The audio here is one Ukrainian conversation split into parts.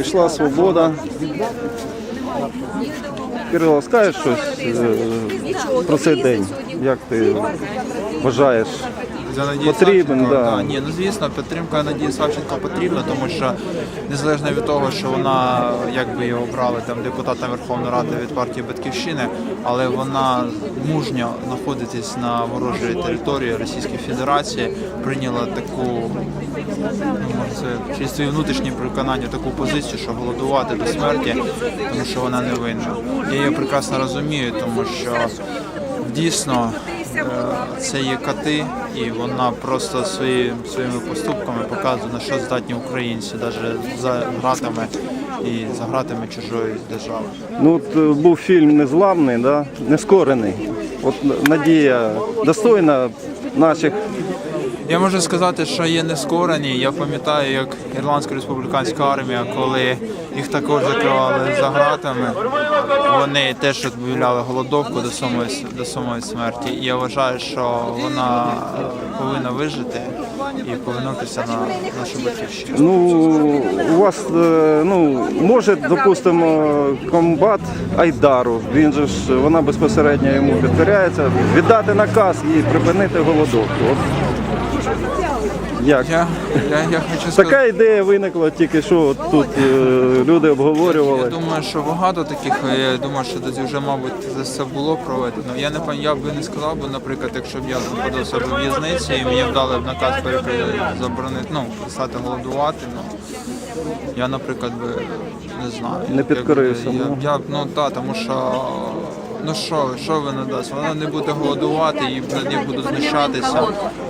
Прийшла свобода. Кирило, скажеш щось е, про цей день? Як ти вважаєш? За Надію Потрібен, Савченко, да. Ні, ну звісно, підтримка Надії Савченко потрібна, тому що незалежно від того, що вона якби її обрали там депутатом Верховної Ради від партії Батьківщини, але вона мужньо знаходитись на ворожій території Російської Федерації, прийняла таку ну, це через свої внутрішні переконання таку позицію, що голодувати до смерті, тому що вона не винна. Я її прекрасно розумію, тому що дійсно це є кати, і вона просто свої, своїми поступками показує, на що здатні українці, навіть за гратами і за гратами чужої держави. Ну от е, був фільм Незламний, да? нескорений. От Надія достойна наших Я можу сказати, що є нескорені. Я пам'ятаю, як Ірландська республіканська армія, коли їх також закривали за гратами, вони теж відбавляли голодовку до самої до самої смерті. І я вважаю, що вона е, повинна вижити і повернутися на нашу батьківщину. Ну, у вас, е, ну, може, допустимо, комбат Айдару, він же ж, вона безпосередньо йому підкоряється, віддати наказ і припинити голодовку. Як? Я, я, я хочу сказати. Така ідея виникла тільки що от тут е, люди Я обговорювали. думаю, що багато таких. Я думаю, що тоді вже, мабуть, це все було проведено. Я не пам- я би не сказав би, наприклад, якщо б я знаходився в в'язниці і мені б дали б наказ перепри- заборонити, ну, стати голодувати. Ну я, наприклад, би не знаю. Не підкорився, Я, ну. я, б, ну так, тому що. Ну що, що вона дасть? Вона не буде голодувати, її над нею будуть знущатися,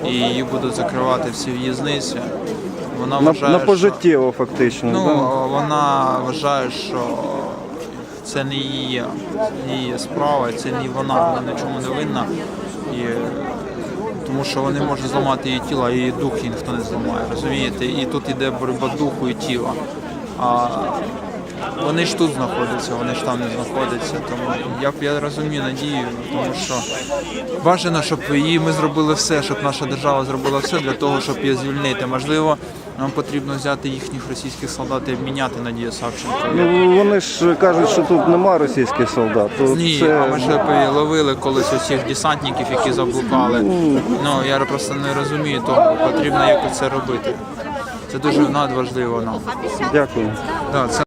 і її будуть закривати всі в'язниці. Вона На, вважає, на що- пожиттєво фактично. Ну, да? вона вважає, що це не її, не її справа, це не вона, вона ні чому не винна. І, тому що вони можуть зламати її тіло, а її дух її ніхто не зламає, розумієте? І тут йде боротьба духу і тіла. А вони ж тут знаходяться, вони ж там не знаходяться. Тому я, я розумію надію, тому що бажано, щоб її ми зробили все, щоб наша держава зробила все для того, щоб її звільнити. Можливо, нам потрібно взяти їхніх російських солдат і обміняти Надію Савченко. Ну, вони ж кажуть, що тут нема російських солдат. Тут Ні, це... а ми ж ловили колись усіх десантників, які заблукали. Ну я просто не розумію того, потрібно якось це робити. Це дуже надважливо нам. Дякую. Да, це